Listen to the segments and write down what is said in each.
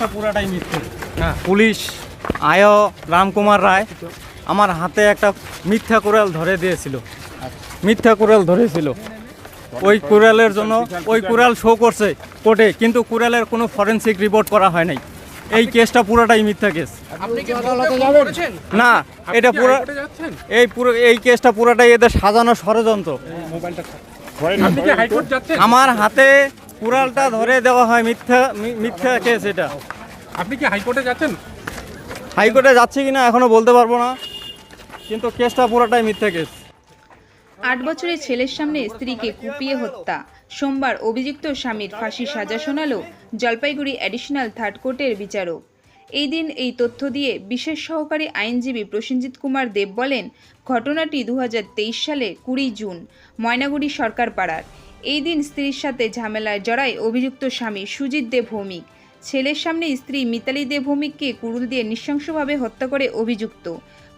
কেসটা পুরাটাই মিথ্যে। পুলিশ আয় রামকুমার রায় আমার হাতে একটা মিথ্যা কোরাল ধরে দিয়েছিল। মিথ্যা কোরাল ধরেছিল। ওই কুড়ালের জন্য ওই কুড়াল শো করছে কোর্টে কিন্তু কুড়ালের কোনো ফরেন্সিক রিপোর্ট করা হয় নাই। এই কেসটা পুরোটাই মিথ্যা কেস। আপনি কি আদালতে করেছেন? না এটা পুরো এই পুরো এই কেসটা পুরোটাই এদের সাজানো ষড়যন্ত্র। আমার হাতে কুড়ালটা ধরে দেওয়া হয় মিথ্যা মিথ্যা কেস এটা। আপনি কি হাইকোর্টে যাচ্ছেন? হাইকোর্টে যাচ্ছে কিনা এখনও বলতে পারব না কিন্তু কেসটা পুরোটাই মিথ্যা কেস আট বছরের ছেলের সামনে স্ত্রীকে কুপিয়ে হত্যা। সোমবার অভিযুক্ত স্বামীর ফাঁসি সাজা শোনালো জলপাইগুড়ি অ্যাডিশনাল থার্ড কোর্টের বিচারক। এই দিন এই তথ্য দিয়ে বিশেষ সহকারী আইনজীবী প্রসেনজিৎ কুমার দেব বলেন ঘটনাটি দু হাজার তেইশ সালে কুড়ি জুন ময়নাগুড়ি সরকার পাড়ার এই দিন স্ত্রীর সাথে ঝামেলায় জড়ায় অভিযুক্ত স্বামী সুজিত দে ভৌমিক। ছেলের সামনে স্ত্রী মিতালি দে ভৌমিককে কুড়ুল দিয়ে নৃশংসভাবে হত্যা করে অভিযুক্ত।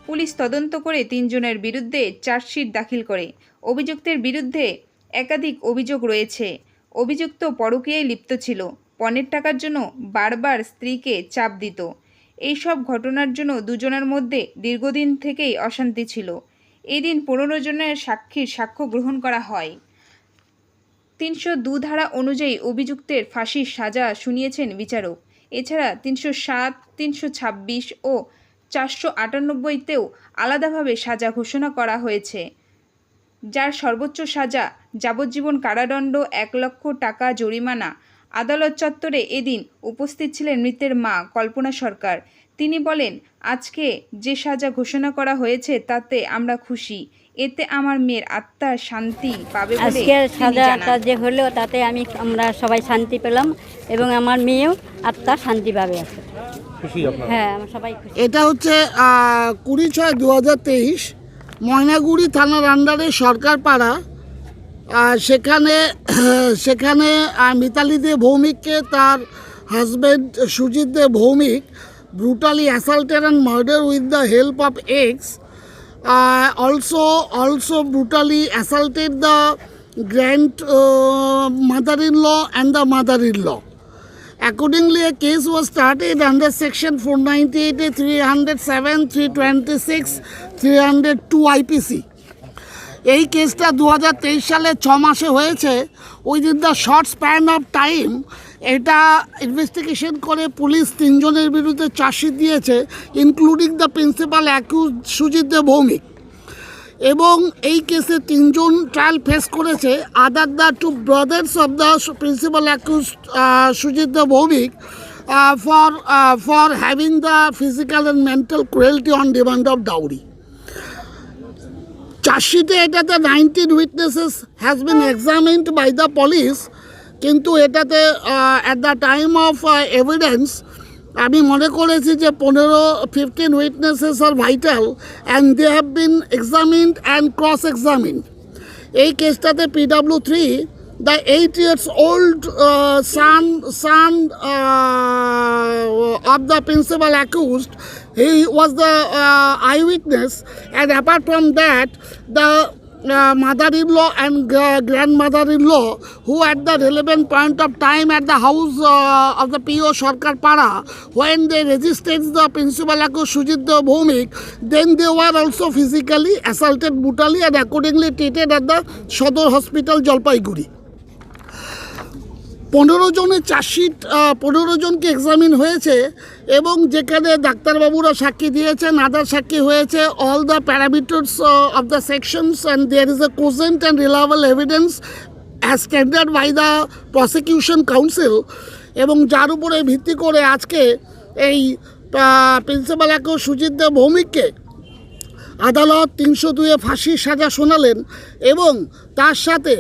পুলিশ তদন্ত করে তিনজনের বিরুদ্ধে চার্জশিট দাখিল করে। অভিযুক্তের বিরুদ্ধে একাধিক অভিযোগ রয়েছে। অভিযুক্ত পরকীয়ায় লিপ্ত ছিল। পণের টাকার জন্য বারবার স্ত্রীকে চাপ দিত। এই সব ঘটনার জন্য দুজনের মধ্যে দীর্ঘদিন থেকেই অশান্তি ছিল। এদিন পনেরো জনের সাক্ষীর সাক্ষ্য গ্রহণ করা হয়। তিনশো দু ধারা অনুযায়ী অভিযুক্তের ফাঁসির সাজা শুনিয়েছেন বিচারক। এছাড়া তিনশো সাত, তিনশো ছাব্বিশ ও চারশো আটানব্বইতেও আলাদাভাবে সাজা ঘোষণা করা হয়েছে। যার সর্বোচ্চ সাজা যাবজ্জীবন কারাদণ্ড, এক লক্ষ টাকা জরিমানা, আদালত চত্বরে এদিন উপস্থিত ছিলেন মৃতের মা, কল্পনা সরকার। তিনি বলেন আজকে যে সাজা ঘোষণা করা হয়েছে তাতে আমরা খুশি। এতে আমার মেয়ের আত্মার শান্তি পাবে আজকে সাজাটা যে হলো তাতে আমি আমরা সবাই শান্তি পেলাম এবং আমার মেয়েও আত্মা শান্তি পাবে আছে হ্যাঁ সবাই এটা হচ্ছে কুড়ি ছয় দু হাজার তেইশ ময়নাগুড়ি থানার আন্ডারে সরকার পাড়া সেখানে সেখানে মিতালি দে ভৌমিককে তার husband Sujit De Bhowmik brutally assaulted and murder with the help of ex also also brutally assaulted the grand uh, mother-in-law and the mother-in-law. Accordingly, a case was started under section 498, 307, 326, 302 IPC. এই কেসটা দু সালে ছ মাসে হয়েছে within the short span of time এটা investigation করে police তিনজনের বিরুদ্ধে চার্জশিট দিয়েছে including the principal accuse Sujit De Bhowmik এবং এই কেসে তিনজন ট্রায়াল ফেস করেছে other the two brothers of the principal accuse Sujit De Bhowmik for for having the physical and mental cruelty on demand of dowry চার্জশিটে এটাতে nineteen witnesses has been examined by the police কিন্তু এটাতে at the time of evidence আমি মনে করেছি যে পনেরো fifteen witnesses are vital and they have been examined and cross examined এই কেসটাতে PW three the eight years old son son of the principal accused he was the eye witness and apart from that the mother-in-law and grandmother-in-law who at the relevant point of time at the house uh, of the PO Sharkar Para when they resisted the principal Sujit Bhumik then they were also physically assaulted brutally and accordingly treated at the Sodor Hospital Jalpaiguri. পনেরো জনের chargesheet পনেরো জনকে examine হয়েছে এবং যেখানে ডাক্তারবাবুরা সাক্ষী দিয়েছেন আদার সাক্ষী হয়েছে all the parameters of the sections and there is a cogent and reliable evidence as standard by the prosecution council এবং যার উপরে ভিত্তি করে আজকে এই প্রিন্সিপাল একে সুজিত দেব ভৌমিককে আদালত তিনশো দুয়ে ফাঁসির সাজা শোনালেন এবং তার সাথে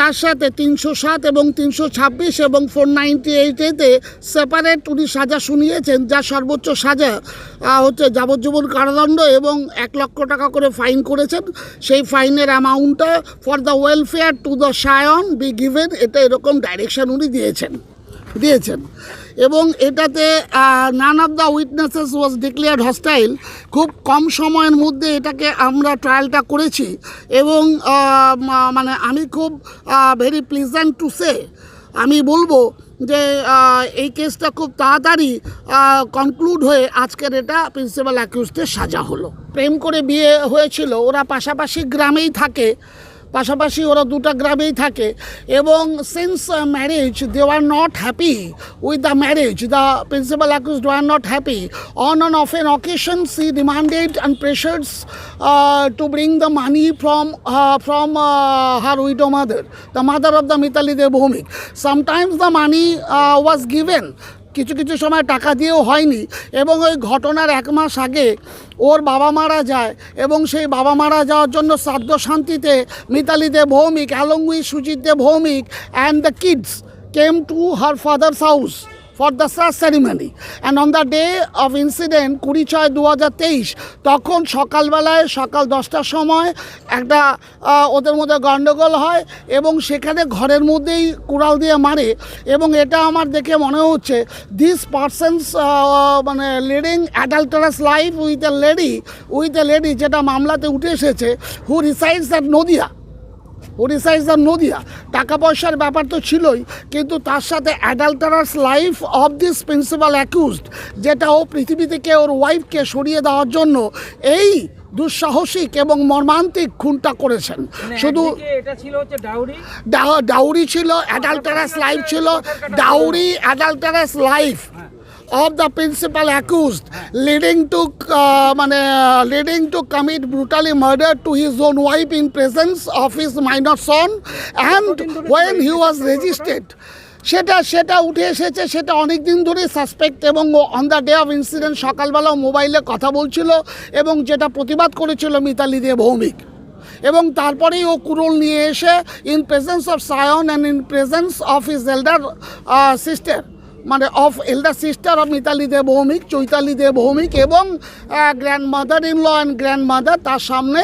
তার সাথে তিনশো সাত এবং তিনশো ছাব্বিশ এবং ফোর নাইনটি এইটেতে সেপারেট উনি সাজা শুনিয়েছেন যার সর্বোচ্চ সাজা হচ্ছে যাবজ্জীবন কারাদণ্ড এবং এক লক্ষ টাকা করে ফাইন করেছেন। সেই ফাইনের অ্যামাউন্টটা for the welfare to the scion be given এটা এরকম ডাইরেকশন উনি দিয়েছেন। দিয়েছেন। এবং এটাতে none of the witnesses was declared hostile খুব কম সময়ের মধ্যে এটাকে আমরা ট্রায়ালটা করেছি। এবং মানে আমি খুব ভেরি প্লিজেন্ট টু সে আমি বলব যে এই কেসটা খুব তাড়াতাড়ি কনক্লুড হয়ে আজকের এটা প্রিন্সিপাল অ্যাকিউজদের সাজা হলো। প্রেম করে বিয়ে হয়েছিল, ওরা পাশাপাশি গ্রামেই থাকে। পাশাপাশি ওরা দুটো গ্রামেই থাকে এবং since marriage they are not happy with the marriage the principal accuse are not happy on on of an occasion she demanded and pressures to bring the money from from her widow mother the mother of the Mitali Deb Bhowmik sometimes the money was given কিছু কিছু সময় টাকা দিয়েও হয়নি এবং ওই ঘটনার এক মাস আগে ওর বাবা মারা যায় এবং সেই বাবা মারা যাওয়ার জন্য শ্রাদ্ধ শান্তিতে Mitali De Bhowmik, along with Sujit De Bhowmik and the kids came to her father's house for the sir ceremony and on the day of incident কুড়ি ছয় দু হাজার তেইশ, তখন সকালবেলায় সকাল দশটার সময় একটা ওদের মধ্যে গণ্ডগোল হয় এবং সেখানে ঘরের মধ্যেই কুড়াল দিয়ে মারে এবং এটা আমার দেখে মনে হচ্ছে দিস পার্সনস মানে leading adulterous life with a lady with a lady যেটা মামলাতে উঠে এসেছে হু রিসাইডস দ্যাট নদিয়া ওড়িশাইজ দ্য নদিয়া। টাকা পয়সার ব্যাপার তো ছিলই কিন্তু তার সাথে adulterous life of this principal accused যেটা ও পৃথিবী থেকে ওর ওয়াইফকে সরিয়ে দেওয়ার জন্য এই দুঃসাহসিক এবং মর্মান্তিক খুনটা করেছেন। শুধু ডাউরি ডা- ডাউরি ছিল অ্যাডাল্টারাস লাইফ ছিল। Dowry adulterous life of the principal accused leading to মানে leading to commit brutally murder to his own wife in presence of his minor son and when he was resisted সেটা সেটা উঠে এসেছে সেটা অনেক দিন ধরেই সাসপেক্ট এবং on the day of incident সকালবেলা মোবাইলে কথা বলছিল এবং যেটা প্রতিবাদ করেছিল মিতালি দে ভৌমিক। এবং তারপরেই ও কুরুল নিয়ে এসে in presence of Sayan and in presence of his elder sister মানে of elder sister of Mitali De Bhowmik Chaitali De Bhowmik এবং grandmother in law and grandmother তার সামনে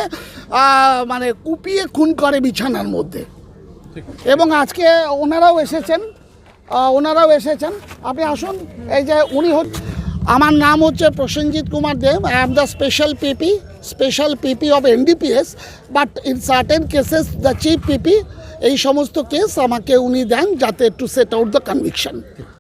মানে কুপিয়ে খুন করে বিছানার মধ্যে। এবং আজকে ওনারাও এসেছেন ওনারাও এসেছেন। আপনি আসুন, এই যে উনি হচ্ছে, আমার নাম হচ্ছে Prosenjit Kumar Deb I am the special PP special PP of NDPS but in certain cases the chief PP এই সমস্ত কেস আমাকে উনি দেন যাতে to set out the conviction